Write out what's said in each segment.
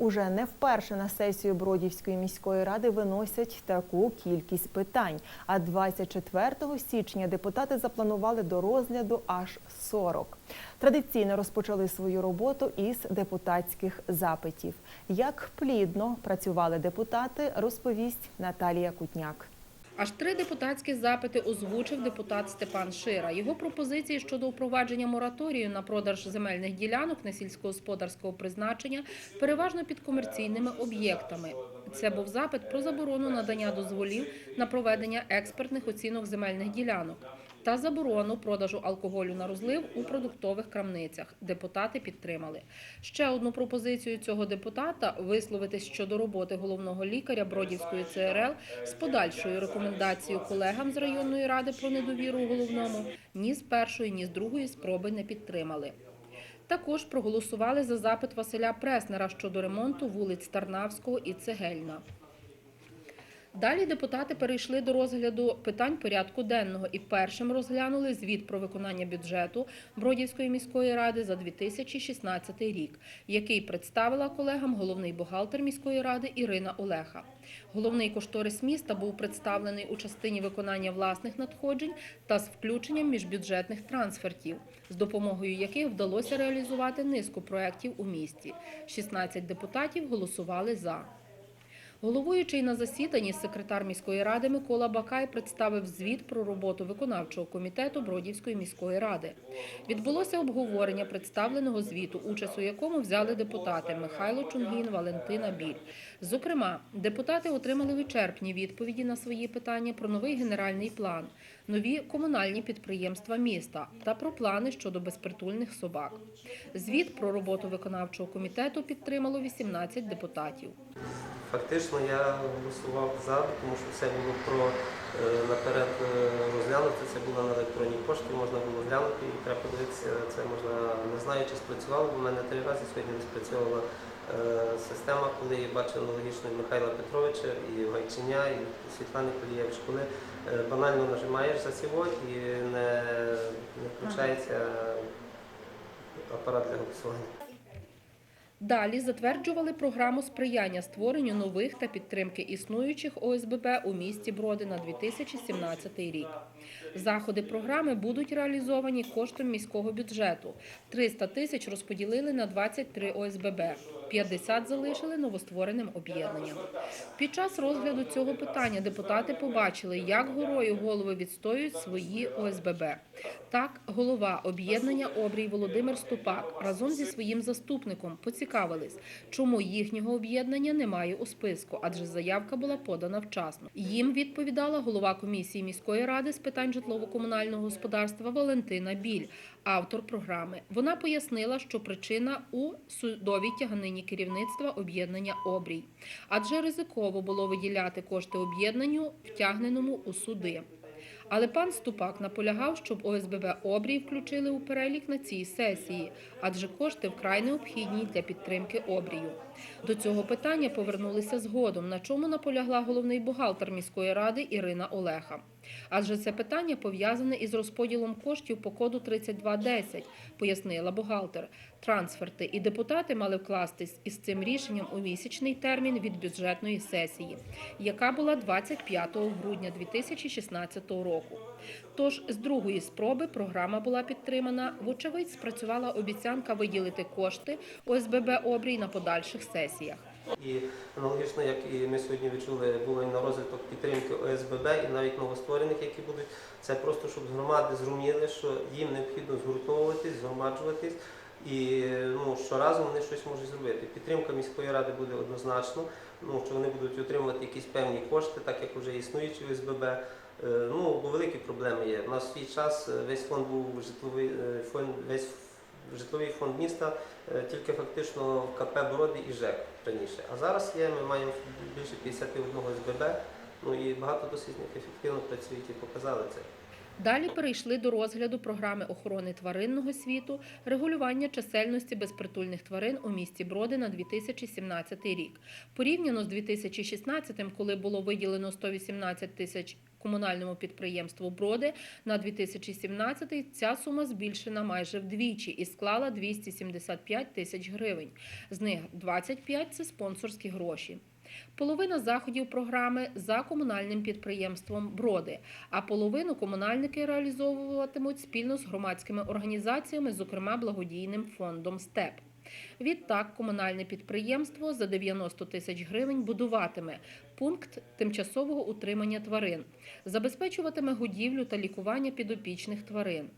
Уже не вперше на сесію Бродівської міської ради виносять таку кількість питань. А 24 січня депутати запланували до розгляду аж 40. Традиційно розпочали свою роботу із депутатських запитів. Як плідно працювали депутати, розповість Наталія Кутняк. Аж три депутатські запити озвучив депутат Степан Шира. Його пропозиції щодо впровадження мораторію на продаж земельних ділянок на сільськогосподарського призначення переважно під комерційними об'єктами. Це був запит про заборону надання дозволів на проведення експертних оцінок земельних ділянок та заборону продажу алкоголю на розлив у продуктових крамницях. Депутати підтримали. Ще одну пропозицію цього депутата висловитись щодо роботи головного лікаря Бродівської ЦРЛ з подальшою рекомендацією колегам з районної ради про недовіру головному ні з першої, ні з другої спроби не підтримали. Також проголосували за запит Василя Преснера щодо ремонту вулиць Тарнавського і Цегельна. Далі депутати перейшли до розгляду питань порядку денного і першим розглянули звіт про виконання бюджету Бродівської міської ради за 2016 рік, який представила колегам головний бухгалтер міської ради Ірина Олеха. Головний кошторис міста був представлений у частині виконання власних надходжень та з включенням міжбюджетних трансфертів, з допомогою яких вдалося реалізувати низку проєктів у місті. 16 депутатів голосували за. Головуючий на засіданні секретар міської ради Микола Бакай представив звіт про роботу виконавчого комітету Бродівської міської ради. Відбулося обговорення представленого звіту, участь у якому взяли депутати Михайло Чунгін, Валентина Біль. Зокрема, депутати отримали вичерпні відповіді на свої питання про новий генеральний план, нові комунальні підприємства міста та про плани щодо безпритульних собак. Звіт про роботу виконавчого комітету підтримало 18 депутатів. Фактично я голосував за, тому що все було про е, наперед е, розглянути. Це було на електронній пошті, можна було глянути і треба подивитися. Це можна не знаю, чи спрацювало. в мене три рази сьогодні не спрацювала е, система, коли я бачив аналогічно і Михайла Петровича, і Гайчиня, і Світлани Колієвич, коли банально нажимаєш за сіво і не, не включається апарат для голосування. Далі затверджували програму сприяння створенню нових та підтримки існуючих ОСББ у місті Броди на 2017 рік. Заходи програми будуть реалізовані коштом міського бюджету. 300 тисяч розподілили на 23 ОСББ, 50 залишили новоствореним об'єднанням. Під час розгляду цього питання депутати побачили, як горою голови відстоюють свої ОСББ. Так, голова об'єднання Обрій Володимир Ступак разом зі своїм заступником поцікавились, чому їхнього об'єднання немає у списку, адже заявка була подана вчасно. Їм відповідала голова комісії міської ради з питань житлово-комунального господарства Валентина Біль, автор програми. Вона пояснила, що причина у судовій тяганині керівництва об'єднання Обрій, адже ризиково було виділяти кошти об'єднанню, втягненому у суди. Але пан Ступак наполягав, щоб ОСББ «Обрій» включили у перелік на цій сесії, адже кошти вкрай необхідні для підтримки обрію. До цього питання повернулися згодом, на чому наполягла головний бухгалтер міської ради Ірина Олеха. Адже це питання пов'язане із розподілом коштів по коду 3210, пояснила бухгалтер. Трансферти і депутати мали вкластись із цим рішенням у місячний термін від бюджетної сесії, яка була 25 грудня 2016 року. Тож з другої спроби програма була підтримана. Вочевидь, спрацювала обіцянка виділити кошти ОСББ «Обрій» на подальших сесіях. І аналогічно, як і ми сьогодні відчули, було і на розвиток підтримки ОСББ, і навіть новостворених, які будуть. Це просто щоб громади зрозуміли, що їм необхідно згуртовуватись, згромаджуватись, і ну, що разом вони щось можуть зробити. Підтримка міської ради буде однозначно, ну, що вони будуть отримувати якісь певні кошти, так як вже існуючі ОСББ. Е, Ну, бо великі проблеми є. У нас свій час е, весь фонд був житловий е, фонд, весь житловий фонд міста е, тільки фактично в КП Броди і ЖЕК раніше. А зараз є, ми маємо більше 51 СББ, ну і багато досить ефективно працюють і показали це. Далі перейшли до розгляду програми охорони тваринного світу, регулювання чисельності безпритульних тварин у місті Броди на 2017 рік. Порівняно з 2016, коли було виділено 118 тисяч комунальному підприємству Броди на 2017 ця сума збільшена майже вдвічі і склала 275 тисяч гривень. З них 25 – це спонсорські гроші. Половина заходів програми за комунальним підприємством Броди, а половину комунальники реалізовуватимуть спільно з громадськими організаціями, зокрема благодійним фондом СТЕП. Відтак, комунальне підприємство за 90 тисяч гривень будуватиме пункт тимчасового утримання тварин, забезпечуватиме годівлю та лікування підопічних тварин,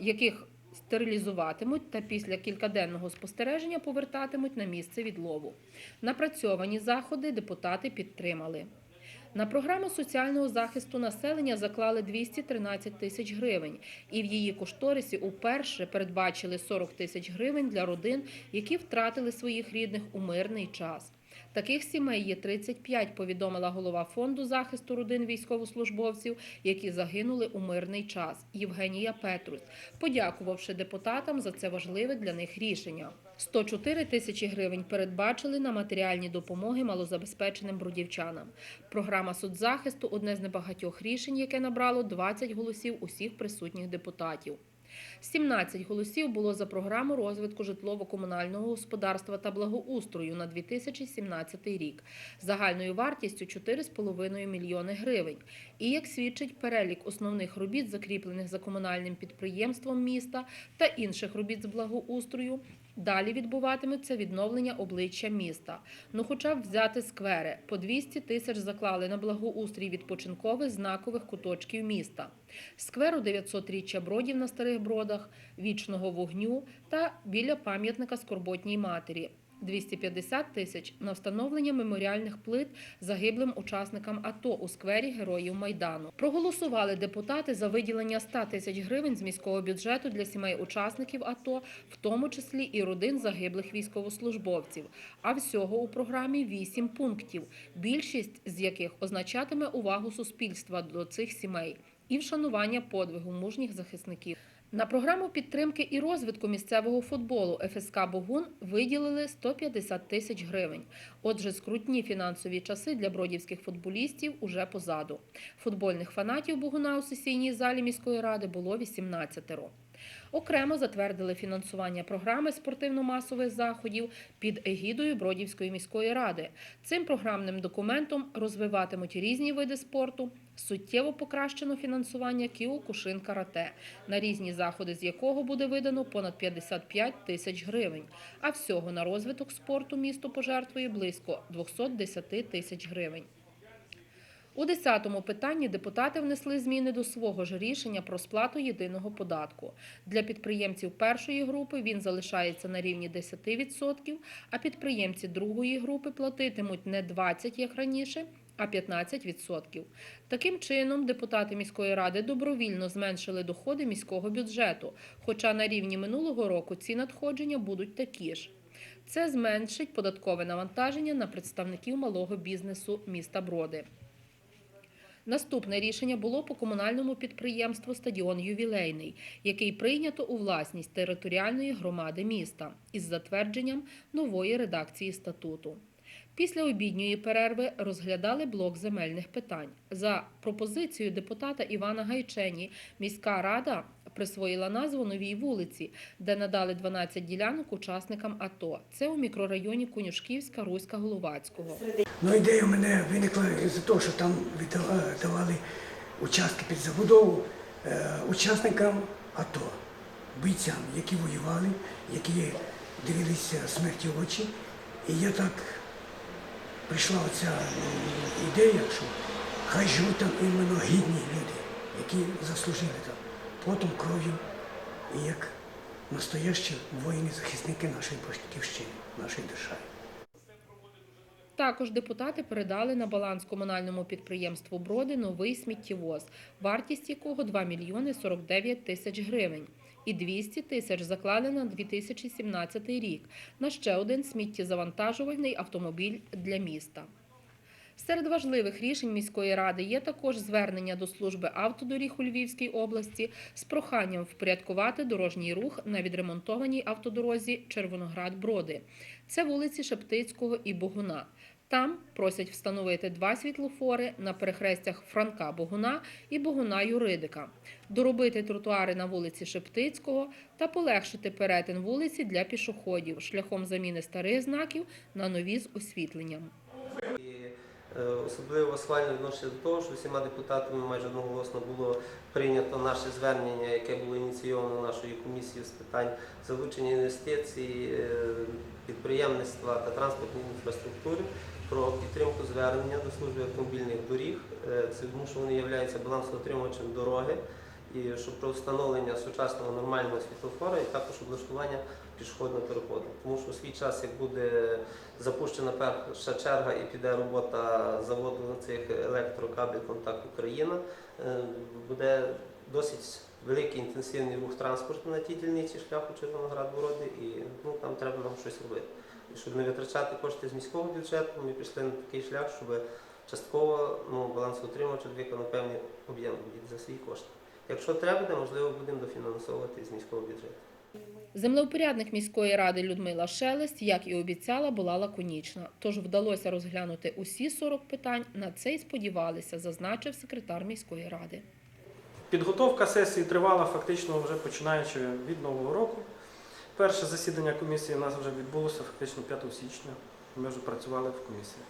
яких стерилізуватимуть та після кількаденного спостереження повертатимуть на місце відлову. Напрацьовані заходи депутати підтримали. На програму соціального захисту населення заклали 213 тисяч гривень, і в її кошторисі уперше передбачили 40 тисяч гривень для родин, які втратили своїх рідних у мирний час. Таких сімей є 35, повідомила голова фонду захисту родин військовослужбовців, які загинули у мирний час Євгенія Петрусь, подякувавши депутатам за це важливе для них рішення. 104 тисячі гривень передбачили на матеріальні допомоги малозабезпеченим бродівчанам. Програма соцзахисту одне з небагатьох рішень, яке набрало 20 голосів усіх присутніх депутатів. 17 голосів було за програму розвитку житлово-комунального господарства та благоустрою на 2017 рік загальною вартістю 4,5 мільйони гривень. І як свідчить перелік основних робіт, закріплених за комунальним підприємством міста та інших робіт з благоустрою, далі відбуватиметься відновлення обличчя міста. Ну, хоча б взяти сквери по 200 тисяч заклали на благоустрій відпочинкових знакових куточків міста. Скверу 900-річчя бродів на старих бродах, вічного вогню та біля пам'ятника Скорботній матері. 250 тисяч на встановлення меморіальних плит загиблим учасникам АТО у сквері Героїв Майдану. Проголосували депутати за виділення 100 тисяч гривень з міського бюджету для сімей учасників АТО, в тому числі і родин загиблих військовослужбовців. А всього у програмі 8 пунктів, більшість з яких означатиме увагу суспільства до цих сімей і вшанування подвигу мужніх захисників. На програму підтримки і розвитку місцевого футболу ФСК Богун виділили 150 тисяч гривень. Отже, скрутні фінансові часи для бродівських футболістів уже позаду. Футбольних фанатів Богуна у сесійній залі міської ради було 18 Окремо затвердили фінансування програми спортивно-масових заходів під егідою Бродівської міської ради. Цим програмним документом розвиватимуть різні види спорту, суттєво покращено фінансування Кіокушин карате, на різні заходи з якого буде видано понад 55 тисяч гривень. А всього на розвиток спорту місто пожертвує близько 210 тисяч гривень. У 10-му питанні депутати внесли зміни до свого ж рішення про сплату єдиного податку. Для підприємців першої групи він залишається на рівні 10%, а підприємці другої групи платитимуть не 20%, як раніше, а 15%. Таким чином, депутати міської ради добровільно зменшили доходи міського бюджету, хоча на рівні минулого року ці надходження будуть такі ж. Це зменшить податкове навантаження на представників малого бізнесу міста Броди. Наступне рішення було по комунальному підприємству Стадіон Ювілейний, який прийнято у власність територіальної громади міста із затвердженням нової редакції статуту. Після обідньої перерви розглядали блок земельних питань. За пропозицією депутата Івана Гайчені міська рада присвоїла назву новій вулиці, де надали 12 ділянок учасникам АТО. Це у мікрорайоні Конюшківська, Руська, Головацького. Ну, ідея у мене виникла з-за того, що там віддава- давали участки під забудову е, учасникам АТО, бійцям, які воювали, які дивилися смерті в очі. І я так прийшла оця ідея, що хай живуть там іменно гідні люди, які заслужили там потом, кров'ю, і як настоящі воїни-захисники нашої батьківщини, нашої держави. Також депутати передали на баланс комунальному підприємству Броди новий сміттєвоз, вартість якого 2 мільйони 49 тисяч гривень. І 200 тисяч заклали на 2017 рік на ще один сміттєзавантажувальний автомобіль для міста. Серед важливих рішень міської ради є також звернення до служби автодоріг у Львівській області з проханням впорядкувати дорожній рух на відремонтованій автодорозі Червоноград-Броди. Це вулиці Шептицького і Богуна. Там просять встановити два світлофори на перехрестях Франка Богуна і Богуна Юридика, доробити тротуари на вулиці Шептицького та полегшити перетин вулиці для пішоходів шляхом заміни старих знаків на нові з освітленням. Е, особливо схвально відношення до того, що всіма депутатами майже одноголосно було прийнято наше звернення, яке було ініційовано нашою комісією з питань залучення інвестицій, е, підприємництва та транспортної інфраструктури про підтримку звернення до служби автомобільних доріг. Е, Це тому, що вони являються балансоутримувачем дороги. І щоб про встановлення сучасного нормального світлофора і також облаштування пішохідного переходу. Тому що у свій час, як буде запущена перша черга і піде робота заводу на цих електрокабель Контакт Україна, е, буде досить великий інтенсивний рух транспорту на тій дільниці шляху Червоноград Бороди, і ну, там треба нам щось робити. І щоб не витрачати кошти з міського бюджету, ми пішли на такий шлях, щоб частково ну, балансоутримувач виконав певний об'єм за свої кошти. Якщо треба буде, можливо, будемо дофінансовувати з міського бюджету. Землеупорядник міської ради Людмила Шелест, як і обіцяла, була лаконічна. Тож вдалося розглянути усі 40 питань. На це й сподівалися, зазначив секретар міської ради. Підготовка сесії тривала фактично вже починаючи від Нового року. Перше засідання комісії у нас вже відбулося фактично 5 січня. Ми вже працювали в комісії.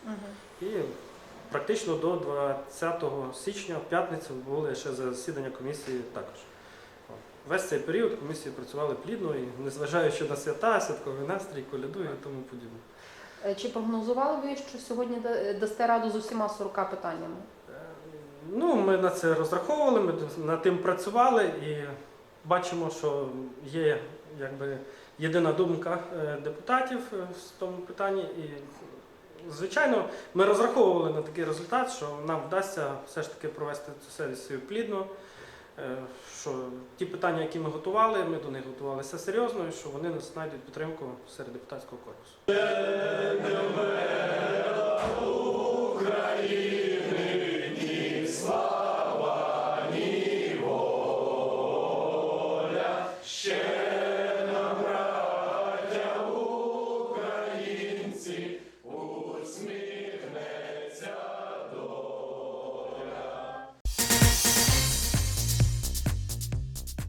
І практично до 20 січня, в п'ятницю, були ще засідання комісії також. Весь цей період комісії працювали плідно і незважаючи на свята, святковий настрій, коляду і тому подібне. Е, Чи прогнозували ви, що сьогодні дасте раду з усіма 40 питаннями? Е, Ну, ми на це розраховували, ми над тим працювали і бачимо, що є якби єдина думка е, депутатів е, в тому питанні. І, звичайно, ми розраховували на такий результат, що нам вдасться все ж таки провести цю сесію плідно. Е, Що ті питання, які ми готували, ми до них готувалися серйозно, і що вони знайдуть підтримку серед депутатського корпусу.